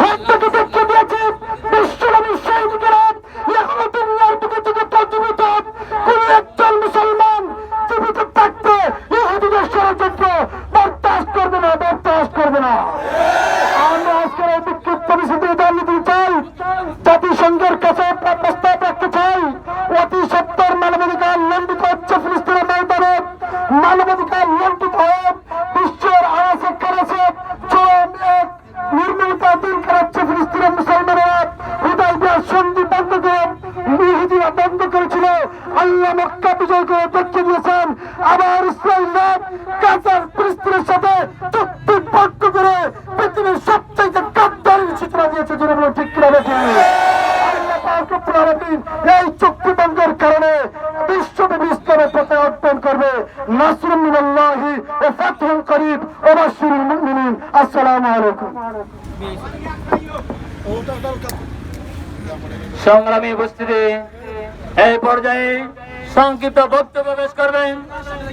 রক্তকে গাজার ফিলিস্তিনের সাথে চুক্তি বন্ধ করে পৃথিবীর সবচেয়ে কাদ্দারির সূচনা দিয়েছে যেটা বলে ঠিক আলামিন এই চুক্তি ভঙ্গের কারণে বিশ্বব্যাপী ইসলামের পথে করবে ও করিব ও বাশশিরিল মুমিনিন। আসসালামু আলাইকুম। সংগ্রামী উপস্থিতি, এই পর্যায়ে সংক্ষিপ্ত বক্তব্য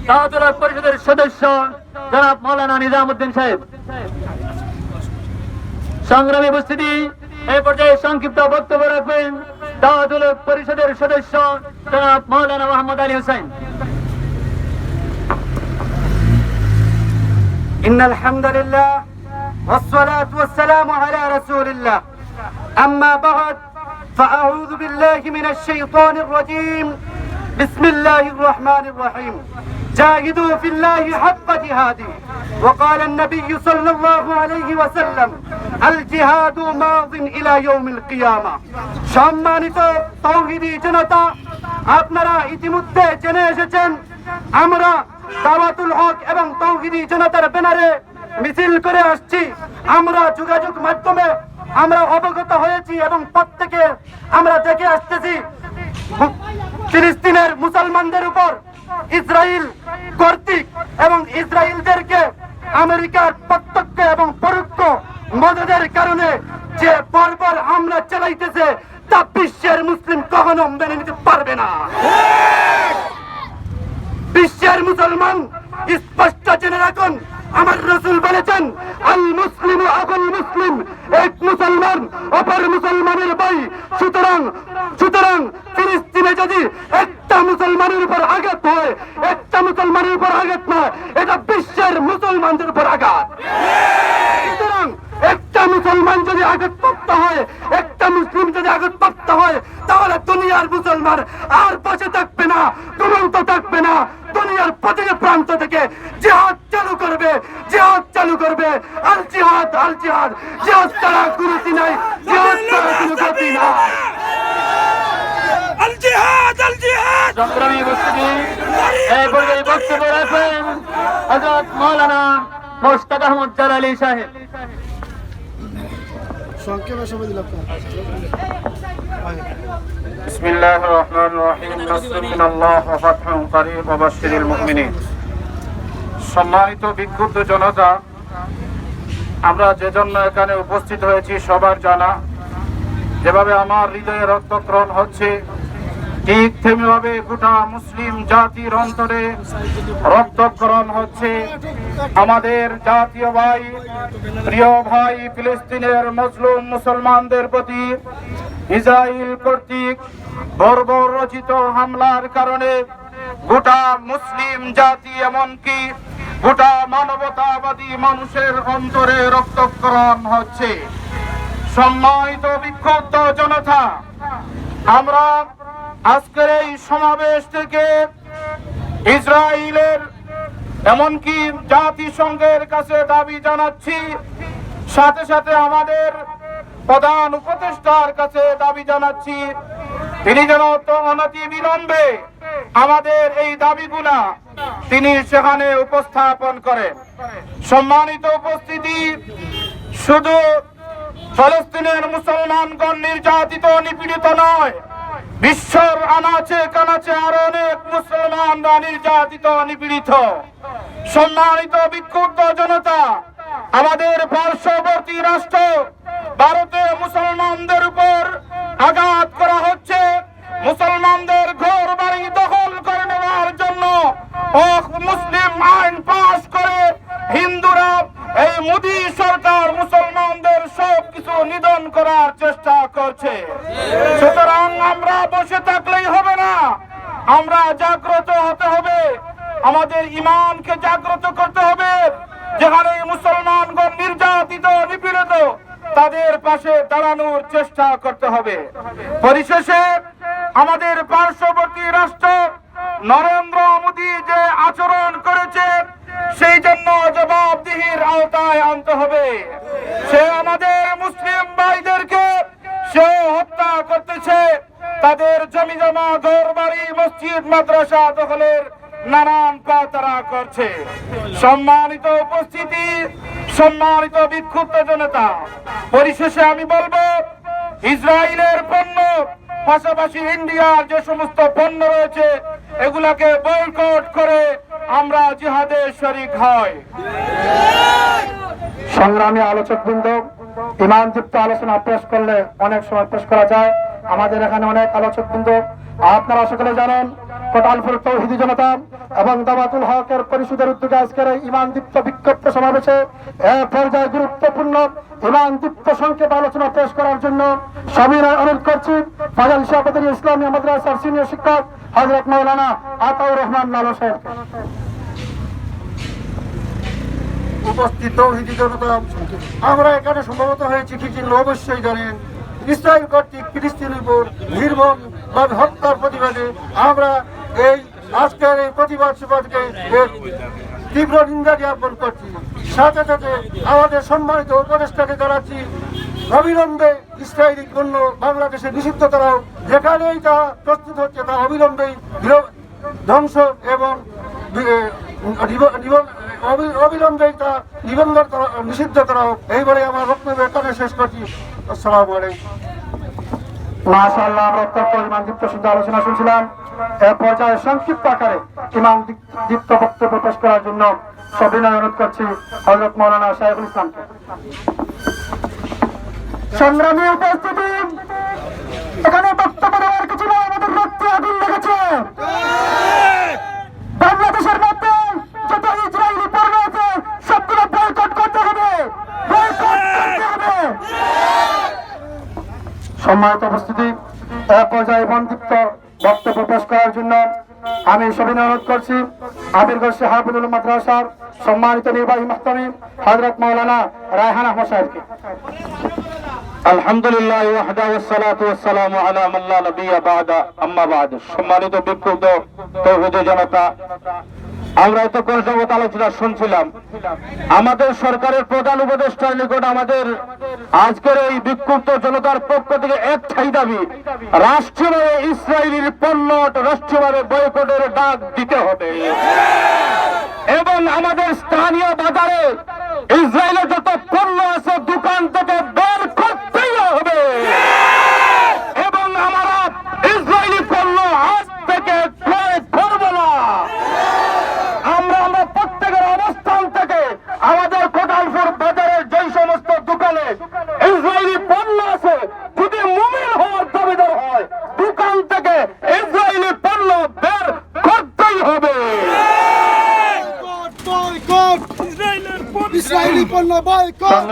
তাহতুল্লাহ পরিষদের সদস্য জনাব মৌলানা নিজামুদ্দিন সাহেব সংগ্রামী উপস্থিতি এই পর্যায়ে সংক্ষিপ্ত বক্তব্য রাখবেন দাওয়াতুল পরিষদের সদস্য জনাব মৌলানা মোহাম্মদ আলী হোসেন إن الحمد لله والصلاة والسلام على رسول الله أما بعد فأعوذ بالله من الشيطان الرجيم بسم الله الرحمن الرحيم جاهدوا في الله حق جهاده وقال النبي صلى الله عليه وسلم الجهاد ماض إلى يوم القيامة সম্মানিত তৌহিদি জনতা আপনারা ইতিমধ্যে জেনে এসেছেন আমরা দাওয়াতুল হক এবং তৌহিদি জনতার ব্যানারে মিছিল করে আসছি আমরা যোগাযোগ মাধ্যমে আমরা অবগত হয়েছি এবং প্রত্যেকে আমরা দেখে আসতেছি ফিলিস্তিনের মুসলমানদের উপর ইসরায়েল কর্তৃক এবং ইসরায়েলদেরকে আমেরিকার প্রত্যক্ষ এবং পরোক্ষ মদদের কারণে যে বর্বর হামলা চালাইতেছে, তা বিশ্বের মুসলিম কখনো মেনে নিতে পারবে না। বিশ্বের মুসলমান স্পষ্ট জেনে রাখুন আমার রসুল বলেছেন, আল মুসলিম আবুল মুসলিম, এক মুসলমান অপর মুসলমানের ভাই। সুতরাং সুতরাং ফিলিস্তিনে যদি একটা মুসলমানের উপর আঘাত হয়, একটা মুসলমানের উপর আঘাত নয় এটা বিশ্বের মুসলমানদের উপর আঘাত। সুতরাং একটা মুসলমান যদি আঘাতপ্রাপ্ত হয়, একটা মুসলিম যদি আঘাতপ্রাপ্ত হয়, তাহলে দুনিয়ার মুসলমান আর বসে থাকবে না দুরন্ত থাকবে না দুনিয়ার প্রতিটি প্রান্ত থেকে জিহাদ চালু করবে জিহাদ চালু করবে আল জিহাদ আল জিহাদ জিহাদ ছাড়া গুরুতি নাই জিহাদ ছাড়া কোনো গতি নাই সংগ্রামী উপস্থিতি এই পর্যায়ে বক্তব্য রাখবেন হজরত মৌলানা মোস্তাক আহমদ জালালি সাহেব بسم الله الرحمن الرحيم نصر من الله وفتح قريب وبشر المؤمنين সম্মানিত বিক্ষুব্ধ জনতা আমরা যে জন্য এখানে উপস্থিত হয়েছি, সবার জানা। যেভাবে আমার হৃদয়ে রক্তক্রণ হচ্ছে, ঠিক তেমনিভাবে গোটা মুসলিম জাতির অন্তরে রক্তক্ষরণ হচ্ছে। আমাদের জাতীয় ভাই, প্রিয় ভাই ফিলিস্তিনের মজলুম মুসলমানদের প্রতি ইসরায়েল কর্তৃক বর্বর রচিত হামলার কারণে গোটা মুসলিম জাতি এমনকি গোটা মানবতাবাদী মানুষের অন্তরে রক্তক্ষরণ হচ্ছে। সম্মানিত বিক্ষুব্ধ জনতা, আমরা আজকের এই সমাবেশ থেকে ইসরায়েলের এমনকি জাতিসংঘের কাছে দাবি জানাচ্ছি, সাথে সাথে আমাদের প্রধান উপদেষ্টার কাছে দাবি জানাচ্ছি, তিনি যেন অনতি বিলম্বে আমাদের এই দাবিগুলা তিনি সেখানে উপস্থাপন করেন। সম্মানিত উপস্থিতি, শুধু ফলস্তিনের মুসলমানগণ নির্যাতিত, নিপীড়িত নয়, বিশ্বর আনাচে কানাচে আরও অনেক মুসলমানরা নির্যাতিত, নিপীড়িত। সম্মানিত বিক্ষুব্ধ জনতা, আমাদের পার্শ্ববর্তী রাষ্ট্র, ভারতে মুসলমানদের ইমানকে জাগ্রত করতে হবে। যেখানে মুসলমানগণ নির্যাতিত, নিপীড়িত, তাদের পাশে দাঁড়ানোর চেষ্টা করতে হবে। পরিশেষে আমাদের পার্শ্ববর্তী রাষ্ট্র নরেন্দ্র মোদী যে আচরণ করেছে, সেই জন্য জবাবদিহির আওতায় আনতে হবে। সে আমাদের মুসলিম ভাইদেরকে সে হত্যা করতেছে। তাদের জমি জমা ঘর বাড়ি মসজিদ, মাদ্রাসা দখলের নানান তারা করছে। সম্মানিত উপস্থিতি, সম্মানিত বিক্ষুব্ধ জনতা, পরিশেষে আমি বলব, ইসরায়েলের পণ্য, পাশাপাশি ইন্ডিয়ার যে সমস্ত পণ্য রয়েছে, এগুলাকে বয়কট করে আমরা জিহাদে শরিক হয় সংগ্রামী আলোচক বৃন্দ ইমানযুক্ত আলোচনা পেশ করলে অনেক সময় পেশ করা যায়। আমাদের এখানে অনেক আলোচক বৃন্দ আপনারা সকলে জানেন কোটালপুর তৌহিদি জনতা এবং দাবাতুল হকের পরিষদের উদ্যোগে আজকের এই ইমানদীপ্ত বিক্ষিপ্ত সমাবেশে এ পর্যায়ে গুরুত্বপূর্ণ ইমানদীপ্ত সংক্ষেপ আলোচনা পেশ করার জন্য সবিনয় অনুরোধ করছি। ফাজাল শাহপতি ইসলামী মাদ্রাসার সিনিয়র শিক্ষক হজরত মৌলানা আতাউর রহমান লালো সাহেবকে উপস্থিত তৌহিদি জনতা, আমরা এখানে সম্ভবত হয়েছি কি চিহ্ন অবশ্যই জানেন। ইসরায়েল কর্তৃক ফিলিস্তিনের উপর ভাবে হত্যার প্রতিবাদে আমরা এই আজকের এই প্রতিবাদ এর তীব্র নিন্দা জ্ঞাপন করছি। সাথে সাথে আমাদের সম্মানিত উপদেষ্টাকে জানাচ্ছি, অবিলম্বে ইসরায়েলি পণ্য বাংলাদেশে নিষিদ্ধ করাও যেখানেই তা প্রস্তুত হচ্ছে তা অবিলম্বেই ধ্বংস এবং বি- নিব- নিব- অবি- অবিলম্বে তা নিবন্ধন করা নিষিদ্ধ করা হোক। এই বলে আমার বক্তব্য এখানে শেষ করছি। আসসালামু আলাইকুম। মাশাআল্লাহ, আমরা অত্যন্ত ইমান কিছু নয় আমাদের রক্তে আগুন লেগেছে। বাংলাদেশের মধ্যে যত ইসরায়েলি পণ্য সবগুলো বয়কট করতে হবে বয়কট করতে হবে সম্মানিত উপস্থিতি পর্যায়ে বন্ধুত্ব বক্তব্য পেশ করার জন্য আমি সবিনয় অনুরোধ করছি। আবিরগঞ্জ হাফিজুল মাদ্রাসার সম্মানিত নির্বাহী মাহতামি হজরত মৌলানা রায়হান আহমদ সাহেবকে। আলহামদুলিল্লাহ মান সম্মানিত বিক্ষুব্ধ জনতা আমরা এতক্ষণ জগৎ আলোচনা শুনছিলাম। আমাদের সরকারের প্রধান উপদেষ্টার নিকট আমাদের আজকের এই বিক্ষুব্ধ জনতার পক্ষ থেকে এক একটাই দাবি, রাষ্ট্রীয়ভাবে ইসরায়েলের পণ্য রাষ্ট্রীয়ভাবে বয়কটের ডাক দিতে হবে। এবং আমাদের স্থানীয় বাজারে ইসরায়েলের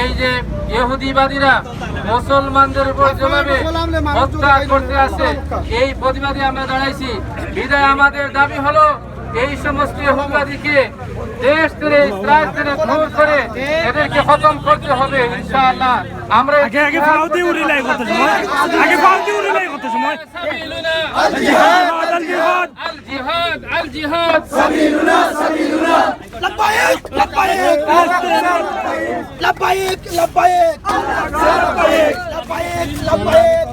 এই যে ইহুদিবাদীরা মুসলমানদের উপর যেভাবে হত্যা করতে আসে এই প্রতিবাদে আমরা দাঁড়াইছি। বিদায় আমাদের দাবি হলো এই সমস্ত ইহুদিবাদীকে দেশ থেকে ইসরায়েল থেকে দূর করে এদেরকে খতম করতে হবে ইনশাআল্লাহ আমরা আগে আগে ফাউদি উড়ি লাই কত সময় আগে ফাউদি উড়ি লাই কত সময় আল জিহাদ আল জিহাদ আল জিহাদ আল জিহাদ لبيك لبيك لبيك لبيك لبيك لبيك لبيك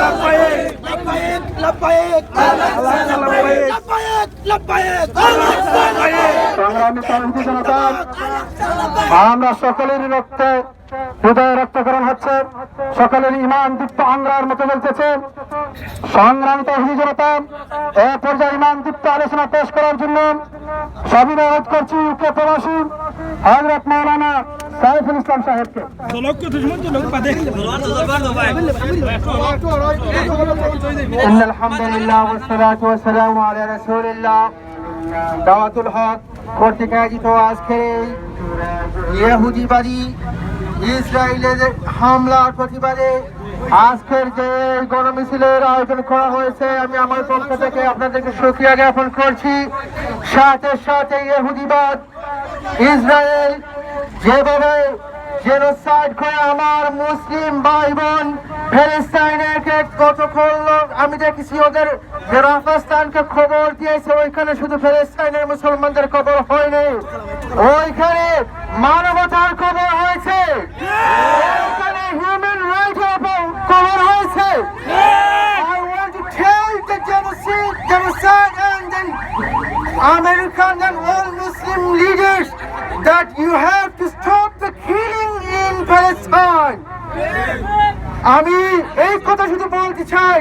لبيك لبيك لبيك لبيك لبيك সংগ্রামী জনতা আমরা সকলের রক্তে হৃদয় রক্তকরণ হচ্ছে সকলের ইমান দীপ্ত আংরার মতো জ্বলতেছে সংগ্রামিত জনতা এ পর্যায়ে ইমান দীপ্ত আলোচনা পেশ করার জন্য সবিনয় করছি ইউকে প্রবাসী হজরত মৌলানা সাইফুল ইসলাম সাহেবকে লোক কত সময় লোক পাতে إن الحمد لله والصلاة والسلام على رسول الله দাওয়াতুল হক কর্তৃক আয়োজিত আজকের এই ইহুদিবাদী ইসরায়েলের হামলার প্রতিবাদে আজকের যে গণমিছিলের আয়োজন করা হয়েছে, আমি আমার পক্ষ থেকে আপনাদেরকে সুক্রিয়া জ্ঞাপন করছি। সাথে সাথে ইহুদিবাদ, ইসরায়েল যেভাবে জেনোসাইড করে আমার মুসলিম ভাই বোন ফেলিস্তাইনকে কত করল আমি দেখেছি ওদের রাফাস্তানকে খবর দিয়েছে ওইখানে শুধু ফেলিস্তাইনের মুসলমানদের খবর হয়নি। ওইখানে মানবতার খবর হয়েছে। ওইখানে হিউম্যান রাইটের খবর হয়েছে। I want to tell the genocide, genocide American and all Muslim leaders that you have আমি এই কথা শুধু বলতে চাই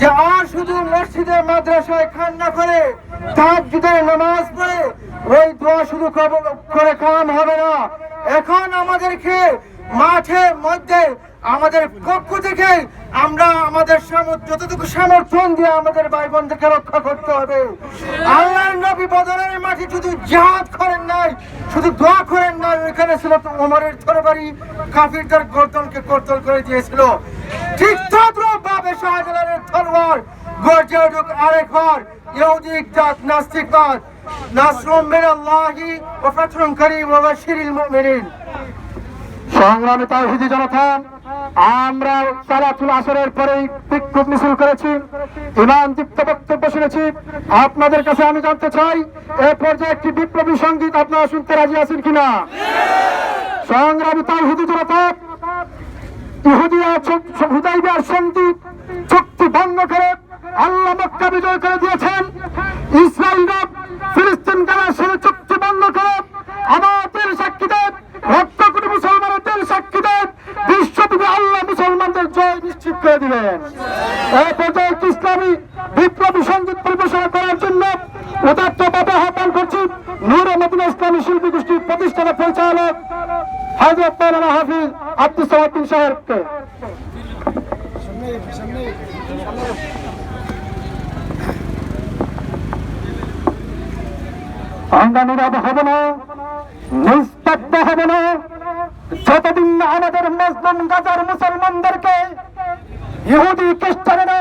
যে আর শুধু মসজিদে, মাদ্রাসায় খান্না করে তার জুদের নামাজ পড়ে, ওই দোয়া শুধু করে কাম হবে না। এখন আমাদেরকে মাঠের মধ্যে আমাদের পক্ষ থেকে আমরা আমাদের যতটুকু সমর্থন দিয়ে আমাদের ভাই বোনদেরকে রক্ষা করতে হবে। আল্লাহর নবী বদলের মাঠে শুধু জাহাজ করেন নাই, শুধু দোয়া করেন নাই, ওইখানে ছিল ওমরের তরবারি, কাফিরদের গর্দনকে কর্তল করে দিয়েছিল। ঠিক তদ্রুপ ভাবে শাহজালালের তলোয়ার গর্জে উঠুক আরেকবার ইহুদিক জাত, নাস্তিকবাদ, নাসরুম মিনাল্লাহি ওয়া ফাতহুন করিম ওয়া বাশিরিল মুমিনিন। সংগ্রামী তাহিদি জনতা আমরা সালাতুল আসরের পরেই বিক্ষোভ মিছিল করেছি ইমান দীপ্ত বক্তব্য শুনেছি। আপনাদের কাছে আমি জানতে চাই, এ পর্যায়ে একটি বিপ্লবী সংগীত আপনারা শুনতে রাজি আছেন কিনা? সংগ্রামী তাহিদি জনতা ইহুদিয়া হুদাইবিয়ার সন্ধি চুক্তি ভঙ্গ করে আল্লাহ মক্কা বিজয় করে দিয়েছেন। ইসরায়েলরা ফিলিস্তিন গালার সাথে চুক্তি ভঙ্গ করে আমাদের সাক্ষী দেব লক্ষ কোটি মুসলমানদের সাক্ষী দেব বিশ্বব্যাপী আল্লাহ মুসলমানদের জয় নিশ্চিত করে দিবেন এই ইসলামী বিপ্লবী সংগীত পরিবেশনা করার জন্য উদাত্তভাবে আহ্বান করছি নূর ইসলামী শিল্পী গোষ্ঠীর পরিচালক হাজরত মৌলানা হাফিজ আব্দুল সালাদ্দিন সাহেবকে। আমরা নীরব হব না নিস্তব্ধ হব না যতদিন না আমাদের মুসলিম গাজার মুসলমানদেরকে ইহুদি খ্রিস্টানেরা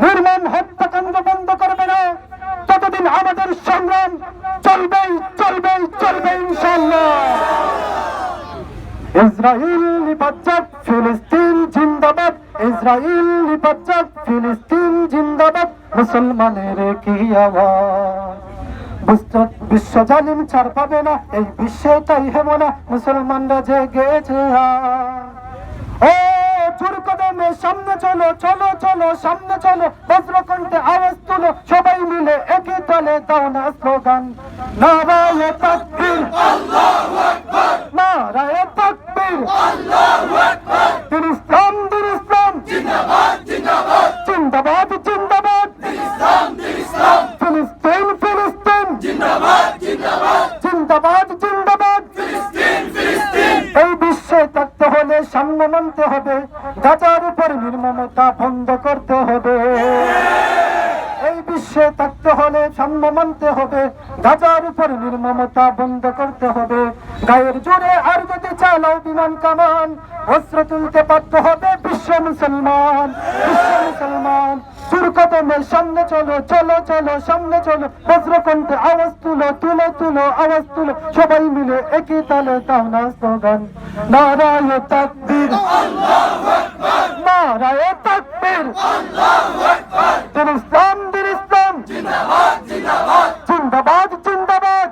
নির্মম হত্যাকাণ্ড বন্ধ করবে না ততদিন আমাদের সংগ্রাম চলবেই চলবেই চলবে ইসরায়েল নিপাজ্জাক ফিলিস্তিন জিন্দাবাদ ইসরায়েল নিপাজ্জাক ফিলিস্তিন জিন্দাবাদ, মুসলমানের কি আওয়াজ বিশ্ব জালিম ছাড় পাবে না, এই বিশ্বে তাই হেব না মুসলমানরা জেগেছে। ও জোর কদমে সামনে চলো চলো চলো, সামনে চলো, বজ্রকণ্ঠে আওয়াজ তুলো, সবাই মিলে একই দলে দাও না স্লোগান। জিন্দাবাদ যদি বিমান কামান, অস্ত্র তুলতে বাধ্য হবে বিশ্ব মুসলমান বিশ্ব মুসলমান। সামনে চলো চলো চলো, সামনে চলো আওয়াজ তুলো তুলো তুলো, আওয়াজ তুলো। সবাই মিলে একই তালে দাও না স্লোগান। নারায় তাকবীর। নারায় তাকবীর। দিন ইসলাম দিন ইসলাম জিন্দাবাদ জিন্দাবাদ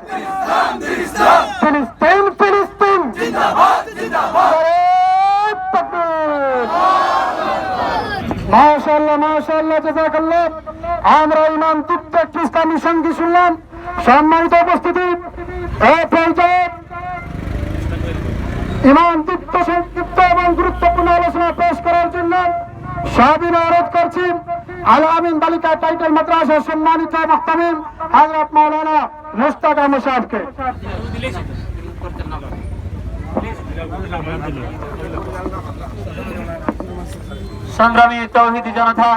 ফিলিস্তিন ফিলিস্তিন নারায়ে তাকবীর মাশাআল্লাহ মাশাআল্লাহ আমরা ইমাম তৃপ্ত একটি ইসলামী সঙ্গী শুনলাম। সম্মানিত উপস্থিতি ইমান দীপ্ত সংক্ষিপ্ত এবং গুরুত্বপূর্ণ আলোচনা পেশ করার জন্য স্বাধীন অনুরোধ করছি। আল আমিন বালিকা টাইটেল মাদ্রাসার সম্মানিত মহতামিম হজরত মাওলানা মুস্তাক আহমদ সাহেবকে। সংগ্রামী তৌহিদি জনতা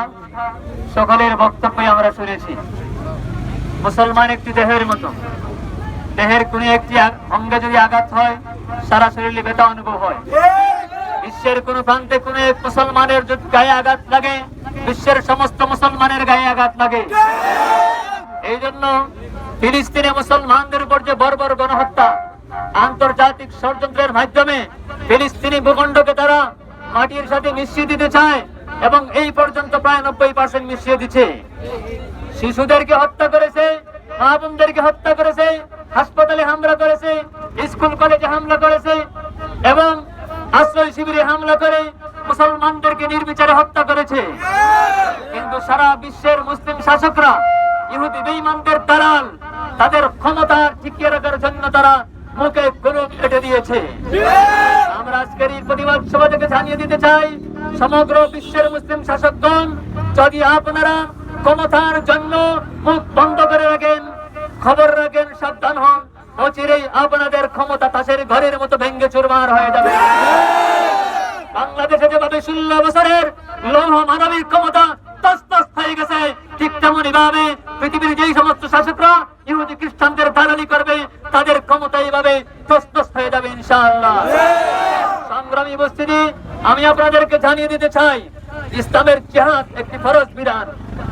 সকলের বক্তব্য আমরা শুনেছি। মুসলমান একটি দেহের মতো। দেহের কোন একটি অঙ্গে যদি আঘাত হয়, সারা শরীরে ব্যথা অনুভব হয়। বিশ্বের কোন প্রান্তে কোন এক মুসলমানের যদি গায়ে আঘাত লাগে, বিশ্বের সমস্ত মুসলমানের গায়ে আঘাত লাগে। এই জন্য ফিলিস্তিনে মুসলমানদের উপর যে বর্বর গণহত্যা, আন্তর্জাতিক ষড়যন্ত্রের মাধ্যমে ফিলিস্তিনি ভূখণ্ডকে তারা মাটির সাথে মিশিয়ে দিতে চায় এবং এই পর্যন্ত প্রায় নব্বই পার্সেন্ট মিশিয়ে দিচ্ছে। শিশুদেরকে হত্যা করেছে মা বোনদেরকে হত্যা করেছে, হাসপাতালে হামলা করেছে, স্কুল, কলেজে হামলা করেছে এবং আশ্রয় শিবিরে হামলা করে মুসলমানদেরকে নির্বিচারে হত্যা করেছে। কিন্তু সারা বিশ্বের মুসলিম শাসকরা, ইহুদি বেঈমানদের দালাল, তাদের ক্ষমতা টিকিয়ে রাখার জন্য তারা মুখে গরু কেটে দিয়েছে। আমরা আজকের এই প্রতিবাদ সভা থেকে জানিয়ে দিতে চাই সমগ্র বিশ্বের মুসলিম শাসকগণ, যদি আপনারা ক্ষমতার জন্য মুখ বন্ধ করে রাখেন, খবর রাখেন, সাবধান হন, অচিরেই আপনাদের ক্ষমতা তাসের ঘরের মতো ভেঙ্গে চুরমার হয়ে যাবে। বাংলাদেশে যেভাবে ষোলো বছরের লৌহ মানবিক আমি আপনাদেরকে জানিয়ে দিতে চাই, ইসলামের জেহাদ একটি ফরজ বিধান।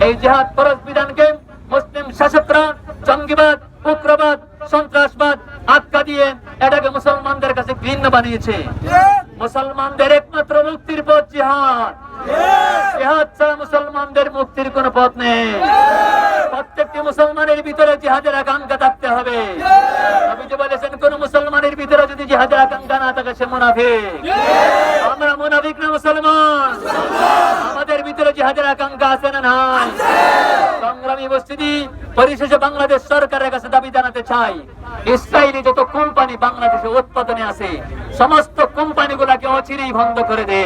এই জেহাদ ফরজ বিধানকে মুসলিম শাসকরা জঙ্গিবাদ, উগ্রবাদ, সন্ত্রাসবাদ আটকা দিয়ে এটাকে মুসলমানদের কাছে ঘৃণ্য বানিয়েছে। মুসলমানদের একমাত্র মুক্তির পথ জিহাদ। জিহাদ ছাড়া মুসলমানদের মুক্তির কোন পথ নেই। প্রত্যেকটি মুসলমানের ভিতরে জিহাদের আকাঙ্ক্ষা থাকতে হবে। আপনি যে বলেছেন, কোন মুসলমানের ভিতরে যদি জিহাদের আকাঙ্ক্ষা না থাকে, সে মুনাফিক আমরা মুনাফিক না মুসলমান ভিতরে আকাঙ্ক্ষা আছে না সংগ্রামী উপস্থিতি, পরিশেষে বাংলাদেশ সরকারের কাছে দাবি জানাতে চাই। ইসরায়েলি যত কোম্পানি বাংলাদেশে উৎপাদনে আছে, সমস্ত কোম্পানি গুলাকে অচিরেই বন্ধ করে দে।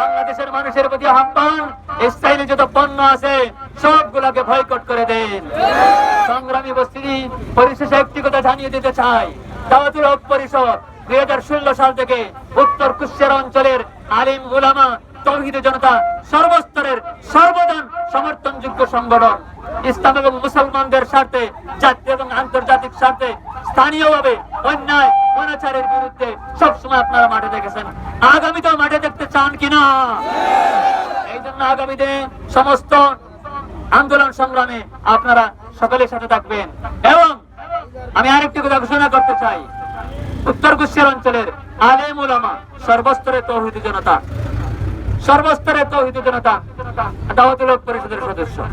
বাংলাদেশের মানুষের প্রতি আহ্বান ইসরায়েলি যত পণ্য আছে, সবগুলাকে ভয়কট করে দেন সংগ্রামী উপস্থিতি, পরিশেষে একটি কথা জানিয়ে দিতে চাই। দাওয়াতুল হক পরিষদ দুই হাজার ষোলো সাল থেকে উত্তর কুশিয়ার অঞ্চলের আলিম উলামা তৌহিদ জনতা সর্বস্তরের সর্বদান সমর্থনযোগ্য সংগঠন। ইসলাম এবং মুসলমানদের স্বার্থে জাতীয় এবং আন্তর্জাতিক স্বার্থে, স্থানীয়ভাবে অন্যায়, অনাচারের বিরুদ্ধে সবসময় আপনারা মাঠে দেখেছেন। আগামীতেও মাঠে দেখতে চান কিনা? এই জন্য আগামীতে সমস্ত আন্দোলন সংগ্রামে আপনারা সকলের সাথে থাকবেন। এবং আমি আরেকটি কথা ঘোষণা করতে চাই। উত্তর কুষ্টিয়ার অঞ্চলের আলেম উলামা, সর্বস্তরের তৌহিদি জনতা সর্বস্তরের তৌহিদ জনতা দাওয়াতুল পরিষদের সদস্য।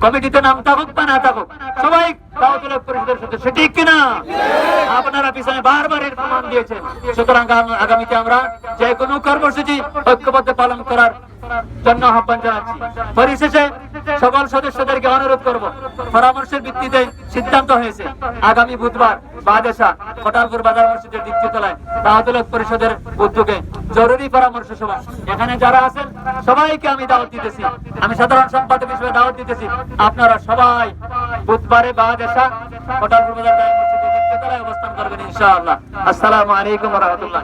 কমিটিতে নাম থাকুক বা না থাকুক, সবাই দাওয়াতুল পরিষদের সদস্য, ঠিক কিনা আপনারা পিছনে বারবার এর প্রমাণ দিয়েছেন। সুতরাং আগাম- আগামীতে আমরা যে কোনো কর্মসূচি ঐক্যবদ্ধ পালন করার জন্য আহ্বান জানাচ্ছি। পরিশেষে সকল সদস্যদেরকে অনুরোধ করব। পরামর্শের ভিত্তিতে সিদ্ধান্ত হয়েছে। আগামী বুধবার বাদেশা, কটালপুর বাজার মসজিদের দ্বিতীয় তলায় পরিষদের উদ্যোগে জরুরি পরামর্শ সভা। এখানে যারা আছেন, সবাইকে আমি দাওয়াত দিতেছি। আমি সাধারণ সম্পাদক হিসেবে দাওয়াত দিতেছি। আপনারা সবাই বুধবারে বাদেশা, কটালপুর বাজার মসজিদের দ্বিতীয় তলায় অবস্থান করবেন ইনশাআল্লাহ। আসসালামু আলাইকুম রাহমাতুল্লাহ।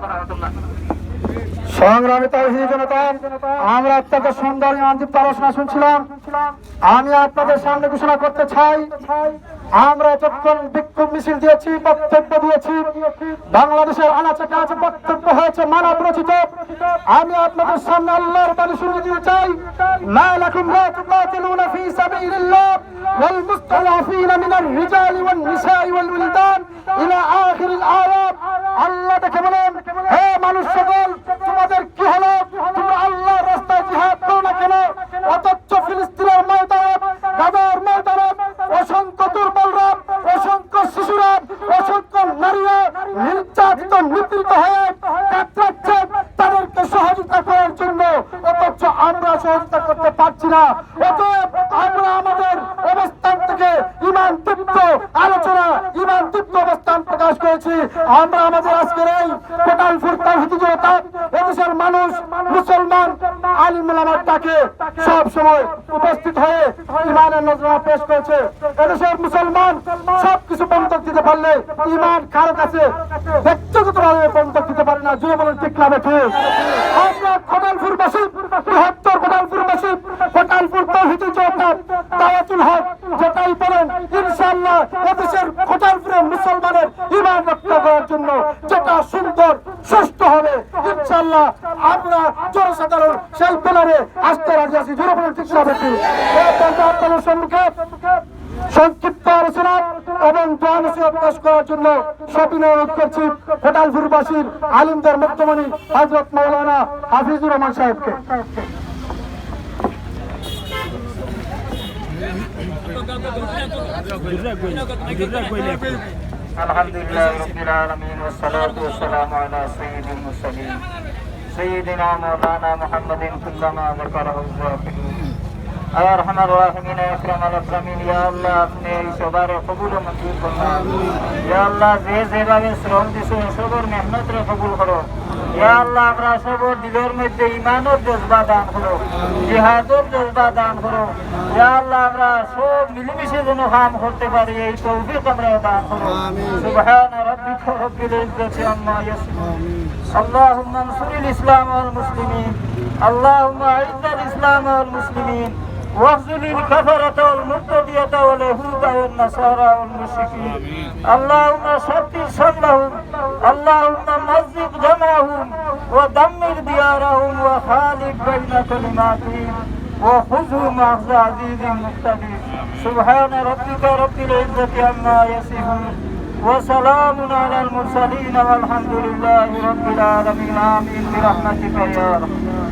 সংগ্রামী তৌহিদি জনতা। আমরা আলোচনা শুনছিলাম। আমি আপনাদের সামনে ঘোষণা করতে চাই আমরা যতক্ষণ বিক্ষোভ মিছিল দিয়েছি, বক্তব্য দিয়েছি। বাংলাদেশের আনাচে কাছে বক্তব্য হয়েছে মানব রচিত আমি আপনাদের সামনে আল্লাহর বাণী শুনে দিতে চাই। মা লাকুম লা তুকাতিলুনা ফি সাবিলিল্লাহ ওয়াল মুস্তাদাফিনা মিনার রিজালি ওয়ান নিসাই ওয়াল উলদান ইলা আখিরিল আয়াত। আল্লাহ দেখে বলেন, হে মানুষ সকল তোমাদের কি হলো? তোমরা আল্লাহর রাস্তায় জিহাদ করো না কেন? অথচ ফিলিস্তিনের ময়দানে, গাজার ময়দানে অসংখ্য দুর্বলরা অসংখ্য শিশুরা অসংখ্য নারীরা নির্যাতিত নিপীড়িত হয়ে তাদেরকে সহযোগিতা করার জন্য অথচ আমরা সহযোগিতা করতে পারছি না। অতএব আমরা আমাদের অবস্থান থেকে ইমান তৃপ্ত আলোচনা, ইমান তৃপ্ত অবস্থান প্রকাশ করেছি। আমরা আমাদের আজকের এই কোটালপুর তাহিদি জনতা এদেশের মানুষ, মুসলমান, আলিম ডাকে সব সময় উপস্থিত হয়ে ইমানের নজরা পেশ করেছে। এদেশের মুসলমান সবকিছু বন্ধক দিতে পারলে ইমান কারও কাছে ব্যক্তিগতভাবে বন্ধক দিতে পারে না। জুড়ে বলেন, ঠিক না ঠিক আমরা কোটালপুরবাসী বৃহত্তর কোটালপুরবাসী কোটালপুর তহিদি জনতা দাওয়াতুল হক, যেটাই বলেন, ইনশাআল্লাহ এদেশের জন্য যেটা সুন্দর সুস্থ হবে, ইনশাআল্লাহ আমরা জনসাধারণ সেই আসতে রাজি আছি। সম্মুখে সংক্ষিপ্ত আলোচনা এবং দোয়ান পেশ করার জন্য সবিনয় অনুরোধ করছি কোটালপুরবাসীর আলিমদের মুক্তমণি হজরত মৌলানা হাফিজুর রহমান সাহেবকে الحمد لله رب العالمين والصلاة والسلام على سيد المرسلين سيدنا مولانا محمد كلما ذكره الذاكرون يا ارحم الراحمين يا اكرم الاكرمين يا الله আপনি এই সবার কবুল ও মঞ্জুর করুন ইয়া আল্লাহ যে যেভাবে শ্রম দিছো সবার মেহনত রে কবুল করো ইয়া আল্লাহ আমরা সবার দিলের মধ্যে ইমানের জজবা দান করো জিহাদের জজবা দান করো ইয়া আল্লাহ আমরা সব মিলেমিশে যেন কাম করতে পারি এই তৌফিক আমরা দান করো সুবহান রাব্বিকা রব্বিল ইজ্জাতি আম্মা ইয়াসিফুন اللهم انصر الاسلام والمسلمين اللهم اعز الاسلام والمسلمين واخذل الكفرة والمبتدية واليهود والنصارى والمشركين. اللهم شتت شملهم اللهم مزق جمعهم ودمر ديارهم. وخالف بين كلماتهم. وخذهم أخذ عزيز مقتدر سبحان ربك رب العزة عما يصفون. وسلام على المرسلين والحمد لله رب العالمين. آمين برحمتك يا رب.